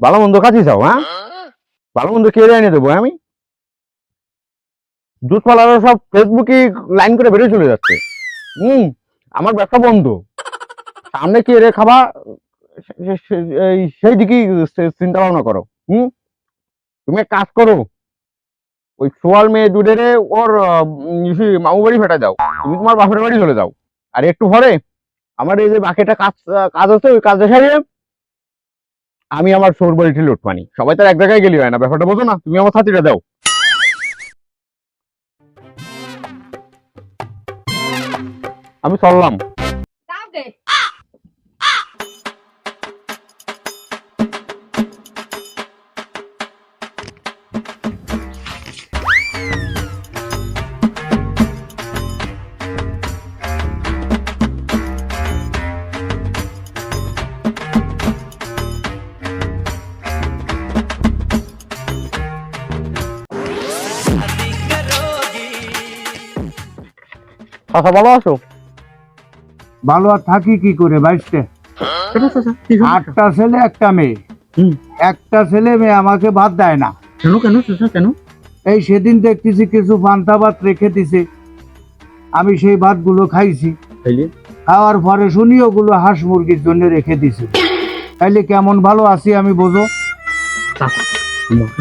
ভালো মন্দ কাছে যাও হ্যাঁ? ভালো মন্দ কে এনে দেবো আমি? দুধ পালারা সব ফেসবুকে লাইন করে বেরিয়ে চলে যাচ্ছে। হুম, আমার ব্যবসা বন্ধ। সামনে কি রে খাবা সেই দিকেই চিন্তা ভাবনা করো। হুম? তুমি এক কাজ করো, ওই সোয়াল মেয়ে দুধেরে ওর মামু বাড়ি ফেটা দাও। তুমি তোমার বাপের বাড়ি চলে যাও। আর একটু পরে আমার এই যে বাকিটা কাজ কাজ আছে, ওই কাজটা সারিয়ে আমি আমার শোর বাড়িটি লোট পানি সবাই তার এক জায়গায় গেলি হয় না, ব্যাপারটা বোঝো না, তুমি আমার সাথীটা দাও। আমি চললাম। চাচা ভালো আছো? ভালো আর থাকি কি করে হলো? আটটা ছেলে একটা মেয়ে। হুম। একটা ছেলে মেয়ে আমাকে ভাত দেয় না। কেন কেন চাচা কেন? এই সেদিন দেখতেছি কিছু পান্তা ভাত রেখে দিছে। আমি সেই ভাতগুলো খাইছি। খাওয়ার পরে শুনি ওগুলো হাঁস মুরগির জন্য রেখে দিছে। তাইলে কেমন ভালো আছি আমি বোঝো?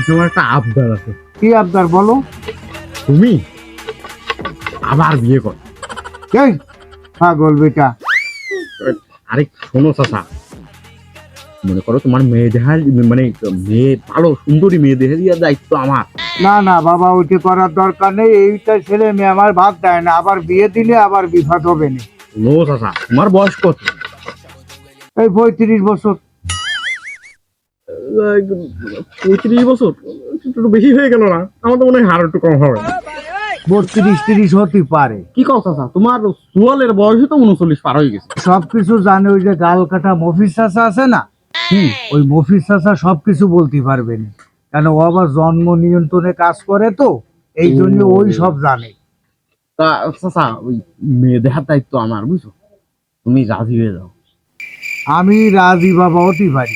তোমার একটা আবদার আছে। কি আবদার বলো? তুমি আবার বিয়ে কর। এই পাগল বেটা। আরে শোনো চাচা। মনে করো তোমার মেয়ে দেখার মানে মেয়ে ভালো সুন্দরী মেয়ে দেওয়ার দায়িত্ব আমার। না না বাবা ওইটা করার দরকার নেই। এইটা ছেলে মেয়ে আমার ভাত দেয় না। আবার বিয়ে দিলে আবার বিভাদ হবে না। নো চাচা তোমার বয়স কত? এই পঁয়ত্রিশ বছর। পঁয়ত্রিশ বছর? একটু বেশি হয়ে গেল না? আমার তো মনে হয় হার একটু কম হবে। বত্রিশ তিরিশ হতে পারে। কি চাচা? তোমার চুয়ালের তো উনচল্লিশ পার হয়ে গেছে। সবকিছু জানে ওই যে গাল কাটা মফিস চাষা আছে না? ওই মফিস চাষা সবকিছু বলতে কেন ও আবার জন্ম নিয়ন্ত্রণে কাজ করে তো এই জন্য ওই সব জানে। তা চাচা ওই মেয়ে দেখার দায়িত্ব আমার বুঝছ? তুমি রাজি হয়ে যাও। আমি রাজি বাবা হতে পারি।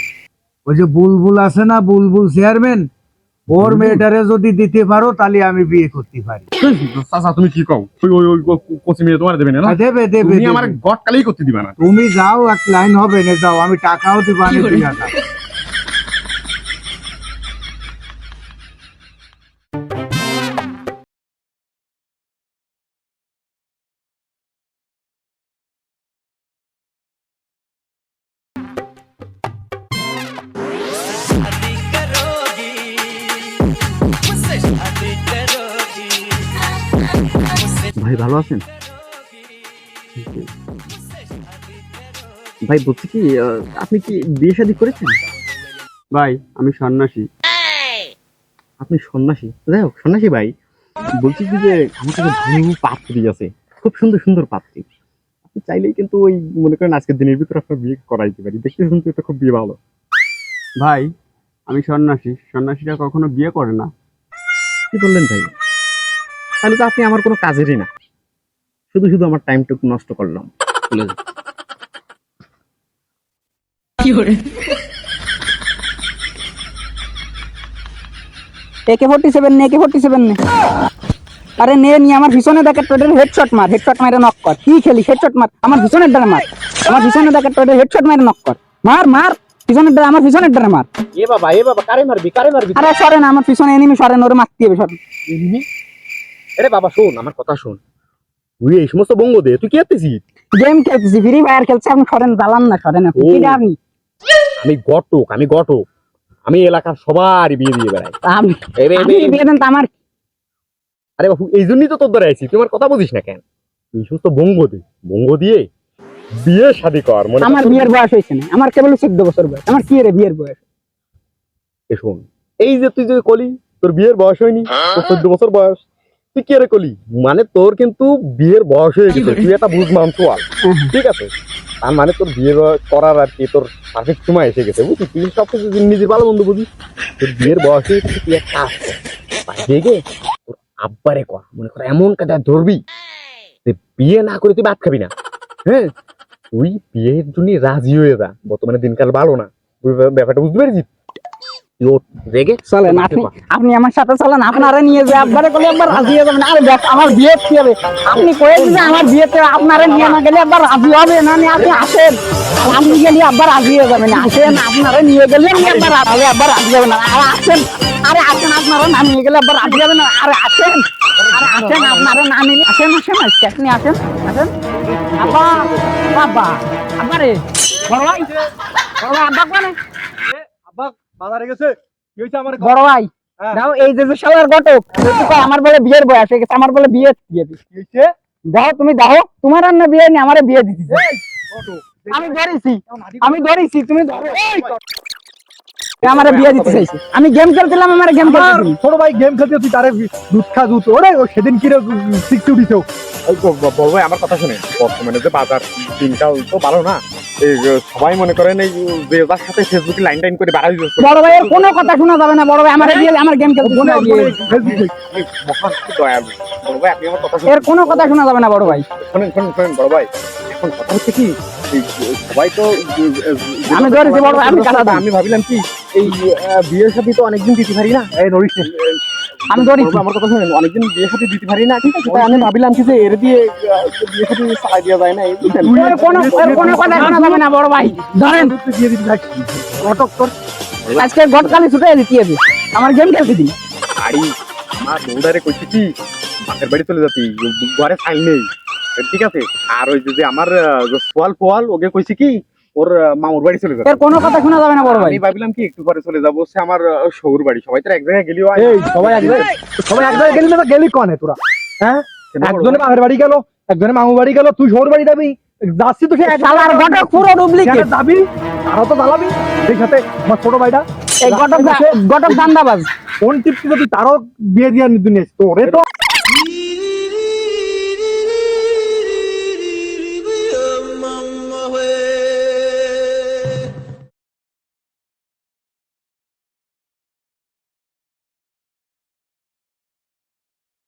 ওই যে বুলবুল আছে না বুলবুল চেয়ারম্যান? ওর মেয়েটারে যদি দিতে পারো তাহলে আমি বিয়ে করতে পারি। চাচা তুমি কি কও? ওই ওই ওই কোচি মেয়ে তোমার দেবে না? দেবে দেবে তুমি আমার গট কালেই করতে দিবা না। তুমি যাও এক লাইন হবে না যাও আমি টাকাও দিবা না। ভাই ভালো আছেন? ভাই বলছি কি আপনি কি বিয়ে শাদী করেছেন? ভাই আমি সন্ন্যাসী। আপনি সন্ন্যাসী? যাই হোক সন্ন্যাসী ভাই বলছি কি যে আমার কাছে পাত্রী আছে। খুব সুন্দর সুন্দর পাত্রী আপনি চাইলেই কিন্তু ওই মনে করেন আজকের দিনের ভিতরে আপনার বিয়ে করাইতে পারি। দেখতে শুনতে এটা খুব বিয়ে ভালো। ভাই আমি সন্ন্যাসী। সন্ন্যাসীরা কখনো বিয়ে করে না। কি বললেন ভাই? তাহলে তো আপনি আমার কোনো কাজেরই না। শুধু শুধু আমার টাইমটুকু নষ্ট করলাম। চলে যান। একে ফোর্টি সেভেন নে একে ফোর্টি সেভেন নে। আরে নে নিয়ে আমার পিছনে দেখে তোদের হেডশট মার হেডশট মারে নক কর। কি খেলি? হেডশট মার। আমার পিছনের ডারে মার। আমার পিছনে দেখে তোদের হেডশট মারে নক কর। মার মার। পিছনের ডারে আমার পিছনের ডারে মার। এ বাবা এ বাবা কারে মারবি কারে মারবি? আরে সরে না আমার পিছনে এনিমি সরেন ওরে মারতে হবে সরেন আরে বাবা শোন আমার কথা শোন। তুই এই সমস্ত বঙ্গ দে তুই কি করতেছিস গেম খেলতেছি ফ্রি ফায়ার খেলছে আপনি সরেন জ্বালান না সরেন আপনি কি আপনি আমি গটক আমি গটক। আমি এলাকার সবারই বিয়ে দিয়ে বেড়াই। আপনি বিয়ে দেন তো আমার আরে বাবু এই জন্যই তো তোর দ্বারা আইছি তুই আমার কথা বুঝিস না কেন? তুই সমস্ত বঙ্গ দে বঙ্গ দিয়ে বিয়ে শাদি কর মনে আমার বিয়ের বয়স হয়েছে না আমার কেবল চোদ্দ বছর বয়স আমার কি রে বিয়ের বয়স? এ শোন এই যে তুই যে কলি তোর বিয়ের বয়স হয়নি তোর চোদ্দ বছর বয়স। মানে তোর কিন্তু বিয়ের বয়স হয়ে গেছে, তুই একটা বুঝ মানছোয়াল ঠিক আছে? তার মানে তোর বিয়ে করার আর কি তোর পারফেক্ট সময় এসে গেছে বুঝলি তুই সব কিছু নিজের ভালো বন্ধু, বুঝিস? তোর বিয়ের বয়স তুই এক তোর আব্বারে কর, মনে কর এমন কাজে ধরবি, যে বিয়ে না করে তুই ভাত খাবি না। হ্যাঁ? তুই বিয়ের জন্য রাজি হয়ে যা, বর্তমানে দিনকাল ভালো না। ব্যাপারটা বুঝতে পেরেছিস? ওঠ, রেগে চলেন আপনি আপনি আমার সাথে চলেন আপনারা নিয়ে যে একবারে করলে একবার রাজি হয়ে যাবেন। আরে দেখ আমার বিয়ে কি হবে? আপনি কয়ে দিন আমার বিয়েতে আপনারা নিয়ে না গেলে একবার রাজি হবে না নিয়ে আপনি আসেন। আপনি গেলে একবার রাজি হয়ে যাবেন আসেন আপনারা নিয়ে গেলে একবার রাজি একবার রাজি হবে না। আরে আসেন আরে আসেন আপনারা না নিয়ে গেলে একবার রাজি হবে না। আরে আসেন আরে আসেন আপনারা না নিলে আসেন আসেন আজকে আপনি আসেন আসেন। আব্বা বাবা আব্বা রে বড় ভাই বড় ভাই আব্বা কোনে? বাজারে গেছে। কি হয়েছে আমার বড় ভাই হ্যাঁ। এই যে যে শালার ঘটক আমার বলে বিয়ের বয়স হয়ে গেছে আমার বলে বিয়ে দিয়ে দিস কি হয়েছে? দাও তুমি দাও তোমার আর না বিয়ে নেই আমারে বিয়ে দিতেছে আমি ধরেছি আমি ধরেছি তুমি ধরো। আমারে বিয়ে দিতে চাইছে। আমি গেম খেলছিলাম আমার গেম খেলছিলাম ছোট ভাই গেম খেলতে তুই তারে দুধ খা দুধ। ওরে সেদিন কিরে উঠিছো ওই ব- ব- আমার কথা শুনে। বর্তমানে যে বাজার দিনকাল তো ভালো না এই সবাই মনে করেন এই যে যার সাথে ফেসবুকে লাইন টাইন করে বাড়াই বড় ভাইয়ের কোনো কথা শোনা যাবে না বড় ভাই আমার আমার গেম খেলতে ফোনে বিয়ে আমি দয়ালু। বড় ভাই আপনি আমার কথা এর কোনো কথা শোনা যাবে না বড় ভাই। শোনেন শোনেন শোনেন বড় ভাই। এখন কথা হচ্ছে কি সবাই তো আমি ধরেছি বড় ভাই, আমি কাটা আমি ভাবিলাম কি এই বিয়ের সাথে তো অনেকদিন দিতে পারি না। এই নড়িস নে। আমি আমার কথা শুনেন অনেকদিন বিয়ের সাথে দিতে পারি না ঠিক আছে? তাই আমি ভাবিলাম কি যে এর দিয়ে বিয়ের সাথে চালাই দেওয়া যায় না এই? কোনো কোনো কথা শোনা যাবে না বড় ভাই। ধরেন। দিয়ে দিবি থাক তোর। আজকে ছুটে দিতে হবে আমার গেম খেলতে দিন আমার বউদারে কইছি কি? বাপের বাড়ি চলে যাতি ঘরে ফাইল নেই। ঠিক আছে? আর ওই যে যে আমার পোয়াল পোয়াল ওকে কইছি কি? ওর মামুর বাড়ি চলে যাবে। এর কোনো কথা শোনা যাবে না বড় ভাই। আমি ভাবিলাম কি একটু পরে চলে যাব সে আমার শহুর বাড়ি। সবাই তো এক জায়গায় গেলিও হয় এই সবাই এক জায়গায় সবাই এক জায়গায় গেলি না গেলি কনে তোরা? হ্যাঁ? একজনে বাপের বাড়ি গেল একজনে মামু বাড়ি গেল তুই শোর বাড়ি যাবি? যাচ্ছি তো সে এক শালার ঘটক পুরো ডুপ্লিকেট। যাবি আরও তো জ্বালাবি। সেই সাথে আমার ছোট ভাইটা এই ঘটক ঘটক দান্দাবাজ। কোন টিপটি যদি তারও বিয়ে দিয়ে দুনিয়া তোরে তো